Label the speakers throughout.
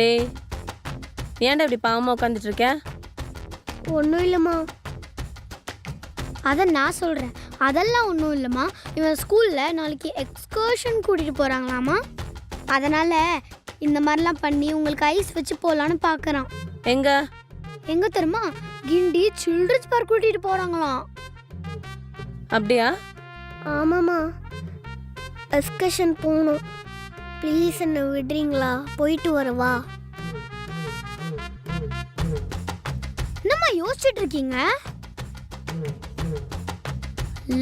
Speaker 1: டேய் ஏன்டா இப்படி பாவமா உட்காந்துட்டு இருக்க
Speaker 2: ஒன்றும் இல்லைம்மா. அதை நான் சொல்கிறேன் அதெல்லாம் ஒன்றும் இல்லைம்மா. இவன் ஸ்கூலில் நாளைக்கு எக்ஸ்கர்ஷன் கூட்டிகிட்டு போகிறாங்களாம்மா அதனால் இந்த மாதிரிலாம் பண்ணி உங்களுக்கு ஐஸ் வச்சு போகலான்னு பார்க்குறான்
Speaker 1: எங்க?
Speaker 2: எங்கே தெரியுமா? கிண்டி சில்ட்ரன்ஸ் பார்க் கூட்டிகிட்டு போகிறாங்களாம்
Speaker 1: அப்படியா?
Speaker 2: ஆமாம்மா. எக்ஸ்கர்ஷன் போகணும். ப்ளீஸ் என்ன விடுறீங்களா? போயிட்டு வரவா என்னம்மா யோசிச்சுட்டு இருக்கீங்க?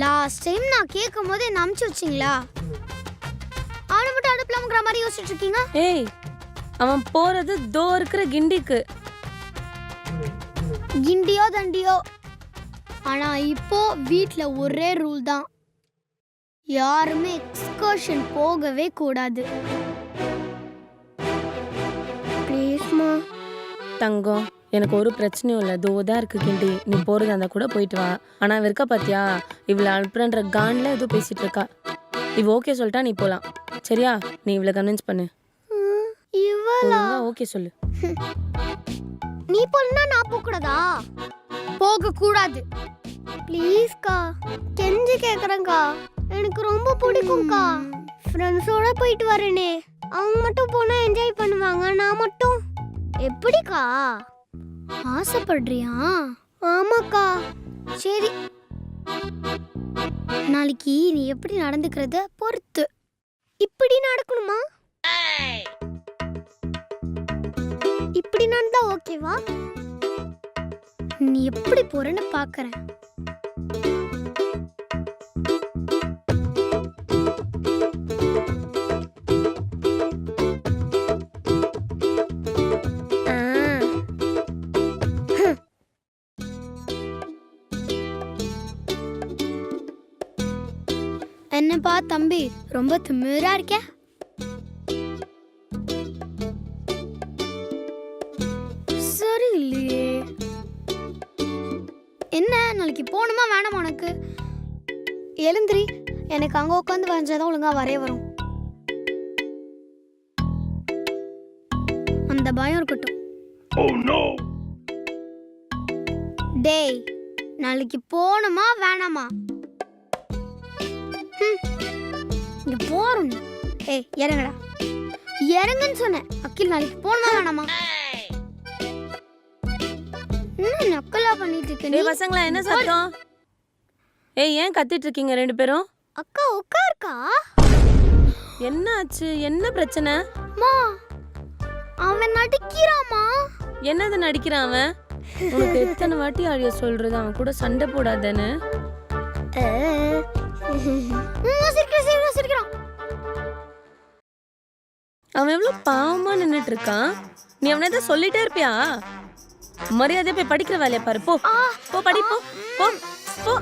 Speaker 2: லாஸ்ட் டைம் நான் கேட்கும் போது என்ன அமுச்சு வச்சிங்களா? அவனை மட்டும் அனுப்பலாம்ங்கிற மாதிரி யோசிச்சுட்டு இருக்கீங்க?
Speaker 1: ஏய் அவன் போறது தோ இருக்கிற கிண்டிக்கு.
Speaker 2: கிண்டியோ தண்டியோ. ஆனா இப்போ வீட்ல ஒரே ரூல் தான். யாருமே எக்ஸ்கர்ஷன் போகவே கூடாது. ப்ளீஸ்மா
Speaker 1: தங்கம் எனக்கு ஒரு பிரச்சனையும் இல்லை. தோ தான் இருக்கு கிண்டி. நீ போறதா இருந்தா கூட போயிட்டு வா. ஆனா இவ இருக்கா பாத்தியா? இவளை அனுப்புறன்ற கான்ல ஏதோ பேசிட்டு இருக்கா. இவ ஓகே சொல்லிட்டா நீ போலாம். சரியா? நீ இவளை கன்வின்ஸ் பண்ணு.
Speaker 2: இவளா?
Speaker 1: ஓகே சொல்லு.
Speaker 2: நீ போனா நான் போக கூடாதா? போக கூடாது ப்ளீஸ்க்கா கெஞ்சி கேக்குறேங்க்கா எனக்கு ரொம்ப பிடிக்கும்க்கா. ஃப்ரெண்ட்ஸோட போயிட்டு வரேனே. அவங்க மட்டும் போனா என்ஜாய் பண்ணுவாங்க நான் மட்டும். எப்படிக்கா? ஆசைப்படுறியா? ஆமாக்கா. சரி. நாளைக்கு நீ எப்படி நடந்துக்கிறத பொறுத்து. இப்படி நடக்கணுமா? இப்படி நடந்தா ஓகேவா நீ எப்படி போறேன்னு பாக்குறேன். என்னப்பா தம்பி ரொம்ப திமிரா இருக்க? சரி இல்லையே என்ன நாளைக்கு போகணுமா வேணாமா உனக்கு? எழுந்திரி எனக்கு அங்க உட்காந்து வரைஞ்சாதான் ஒழுங்கா வரைய வரும். அந்த பயம் இருக்கட்டும். டேய் நாளைக்கு போகணுமா வேணாமா. இங்க போறோம். ஏய் இறங்கடா. இறங்குன்னு சொன்னேன். அக்கில் நாளைக்கு போகணுமா வேணாமா? என்ன நக்கலா பண்ணிட்டு இருக்க
Speaker 1: பசங்களா என்ன சத்தம்? ஏய் ஏன் கத்திட்டு இருக்கீங்க ரெண்டு பேரும்?
Speaker 2: அக்கா உட்காருக்கா?
Speaker 1: என்ன ஆச்சு என்ன பிரச்சனை?
Speaker 2: மா அவன் நடிக்கிறாமா
Speaker 1: என்னது நடிக்கிறான் அவன்? உனக்கு எத்தனை வாட்டி அழிய சொல்றது? அவன் கூட சண்டை போடாதேன்னு.
Speaker 2: சிரிக்கிறான் சிரிக்கிறான்
Speaker 1: அவன் எவ்வளவு பாவமா நின்னுட்டு இருக்கான் நீ அவனை எதாவது சொல்லிட்டே இருப்பியா? மரியாதையா போய் படிக்கிற வேலையை பாரு போ. போ படி போ. போ போ.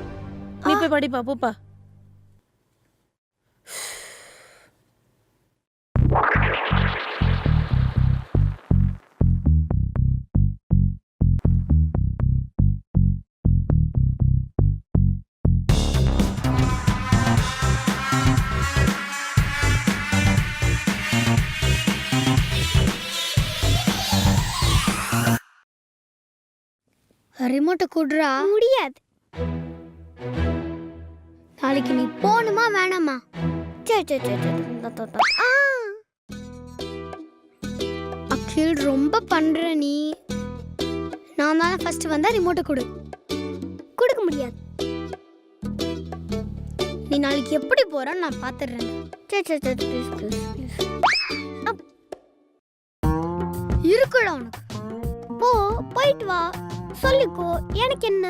Speaker 1: நீ போய் படிப்பா போப்பா.
Speaker 2: ரிமோட்டை கூடுறா. முடியாது. நாளைக்கு நீ போகணுமா வேணாமா? சரி இந்த, இந்த, இந்த. ஆ. அகில் ரொம்ப பண்ற நீ. நான் தான் ஃபர்ஸ்ட் வந்தா ரிமோட்டை கொடு. கொடுக்க முடியாது. நீ நாளைக்கு எப்படி போறன்னு நான் பாத்துடுறேன் சரி சரி சரி. ப்ளீஸ் ப்ளீஸ் ப்ளீஸ் இருக்குடா உனக்கு. போ போயிட்டு வா. சொல்லிக்கோ எனக்கு என்ன?